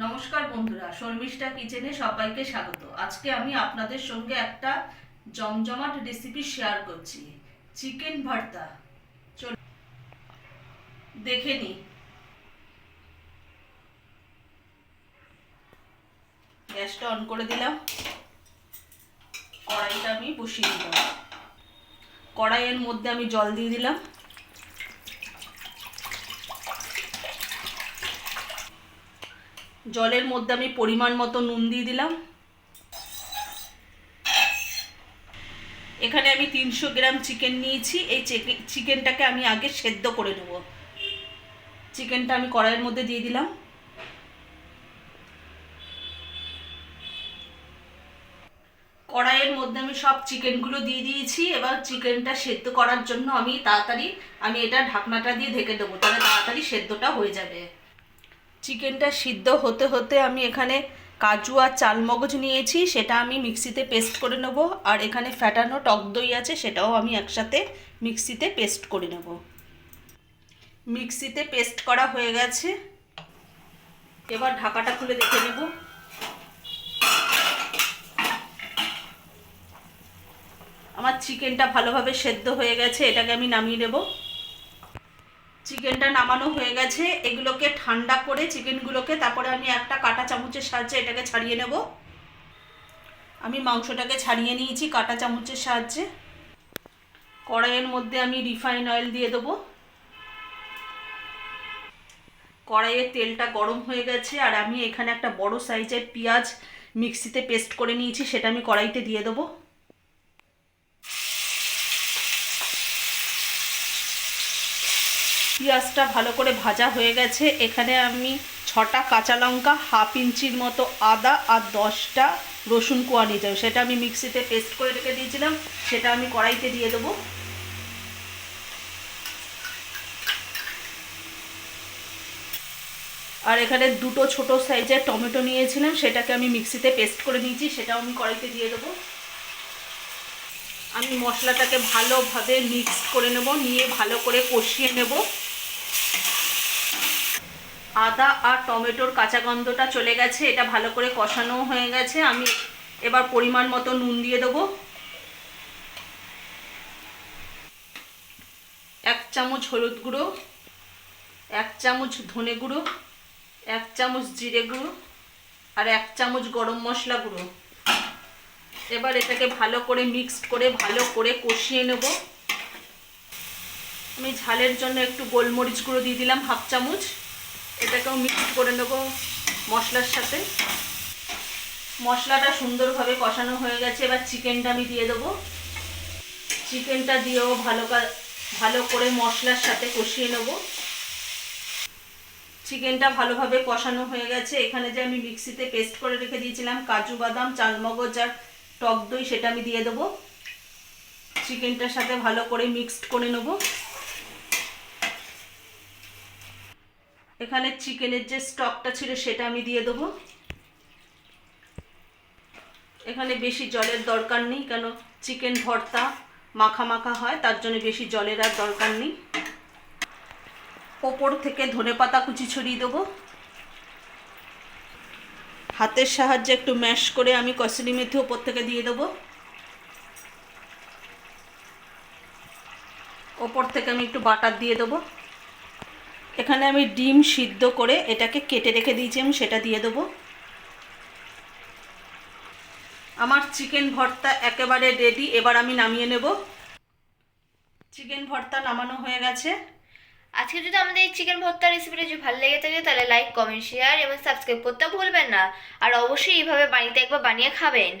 নমস্কার বন্ধুরা, শর্মিষ্ঠা কিচেনে সবাইকে স্বাগত। আজকে আমি আপনাদের সঙ্গে একটা জমজমাট রেসিপি শেয়ার করছি। চিকেন ভর্তা। চল দেখে নি। গ্যাসটা অন করে দিলাম। কড়াইটা আমি বসিয়ে দিলাম। কড়াইয়ের মধ্যে আমি জল দিয়ে দিলাম। জলের মধ্যে আমি পরিমাণ মতো নুন দিয়ে দিলাম। এখানে আমি তিনশো গ্রাম চিকেন নিয়েছি। এই চিকেনটাকে আমি আগে সেদ্ধ করে নেব। চিকেনটা আমি কড়াইয়ের মধ্যে দিয়ে দিলাম। কড়াইয়ের মধ্যে আমি সব চিকেনগুলো দিয়ে দিয়েছি। এবার চিকেনটা সেদ্ধ করার জন্য আমি তাড়াতাড়ি আমি এটা ঢাকনাটা দিয়ে ঢেকে দেবো। তাহলে তাড়াতাড়ি সেদ্ধটা হয়ে যাবে। চিকেনটা সিদ্ধ হতে হতে আমি এখানে কাজু আর চালমগজ নিয়েছি, সেটা আমি মিক্সিতে পেস্ট করে নেব। আর এখানে ফ্যাটানো টক দই আছে, সেটাও আমি একসাথে মিক্সিতে পেস্ট করে নেব। মিক্সিতে পেস্ট করা হয়ে গেছে। এবার ঢাকাটা খুলে দেখে নেব। আমার চিকেনটা ভালোভাবে সেদ্ধ হয়ে গেছে, এটাকে আমি নামিয়ে নেব। চিকেনটা নামানো হয়ে গেছে, এগুলোকে ঠান্ডা করে চিকেনগুলোকে, তারপরে আমি একটা কাটা চামচের সাহায্যে এটাকে ছাড়িয়ে নেব। আমি মাংসটাকে ছাড়িয়ে নিয়েছি কাটা চামচের সাহায্যে। কড়াইয়ের মধ্যে আমি রিফাইন অয়েল দিয়ে দেবো। কড়াইয়ের তেলটা গরম হয়ে গেছে, আর আমি এখানে একটা বড় সাইজের পেঁয়াজ মিক্সিতে পেস্ট করে নিয়েছি, সেটা আমি কড়াইতে দিয়ে দেবো। পেঁয়াজটা ভালো করে ভাজা হয়ে গেছে। এখানে আমি ছটা কাঁচা লঙ্কা, হাফ ইঞ্চির মতো আদা আর দশটা রসুন কোয়া নিয়ে যাব। সেটা আমি মিক্সিতে পেস্ট করে রেখে দিয়েছিলাম। সেটা আমি কড়াইতে দিয়ে দেবো। আর এখানে দুটো ছোট সাইজের টমেটো নিয়েছিলাম। সেটাকে আমি মিক্সিতে পেস্ট করে নিয়েছি সেটাও আমি কড়াইতে দিয়ে দেবো। আমি মশলাটাকে ভালোভাবে মিক্স করে নেব। নিয়ে ভালো করে কষিয়ে নেব। আদা আর টমেটোর কাঁচা গন্ধটা চলে গেছে, এটা ভালো করে কষানো হয়ে গেছে। আমি এবার পরিমাণ মতো নুন দিয়ে দেবো। এক চামচ হলুদ গুঁড়ো, এক চামচ ধনে গুঁড়ো, এক চামচ জিরে গুঁড়ো আর এক চামচ গরম মশলা গুঁড়ো। এবার এটাকে ভালো করে মিক্সড করে, ভালো করে কষিয়ে নেব। আমি ঝালের জন্য একটু গোলমরিচ গুঁড়ো দিয়ে দিলাম, হাফ চামচ। এটাকেও মিক্সড করে নেব মশলার সাথে। মশলাটা সুন্দরভাবে কষানো হয়ে গেছে, এবার চিকেনটা আমি দিয়ে দেবো। চিকেনটা দিয়েও ভালো ভালো করে মশলার সাথে কষিয়ে নেব। চিকেনটা ভালোভাবে কষানো হয়ে গেছে। এখানে যে আমি মিক্সিতে পেস্ট করে রেখে দিয়েছিলাম, কাজু বাদাম, চালমগজ আর টক দই, সেটা আমি দিয়ে দেবো। চিকেনটার সাথে ভালো করে মিক্সড করে নেব। এখানে চিকেনের যে স্টকটা ছিল সেটা আমি দিয়ে দেবো। এখানে বেশি জলের দরকার নেই, কেন চিকেন ভর্তা মাখা মাখা হয়, তার জন্য বেশি জলের আর দরকার নেই। ওপর থেকে ধনে পাতা কুচি ছড়িয়ে দেবো। হাতের সাহায্যে একটু ম্যাশ করে আমি কসুরি মেথি ওপর থেকে দিয়ে দেবো। ওপর থেকে আমি একটু বাটার দিয়ে দেবো। এখানে আমি ডিম সিদ্ধ করে এটাকে কেটে রেখে দিয়েছি, আমি সেটা দিয়ে দেবো। আমার চিকেন ভর্তা একেবারে রেডি এবার আমি নামিয়ে নেব। চিকেন ভর্তা নামানো হয়ে গেছে। আজকে যদি আমাদের এই চিকেন ভর্তা রেসিপিটা যদি ভালো লেগে থাকে, তাহলে লাইক কমেন্ট শেয়ার এবং সাবস্ক্রাইব করতে ভুলবেন না। আর অবশ্যই এইভাবে বাড়িতে একবার বানিয়ে খাবেন।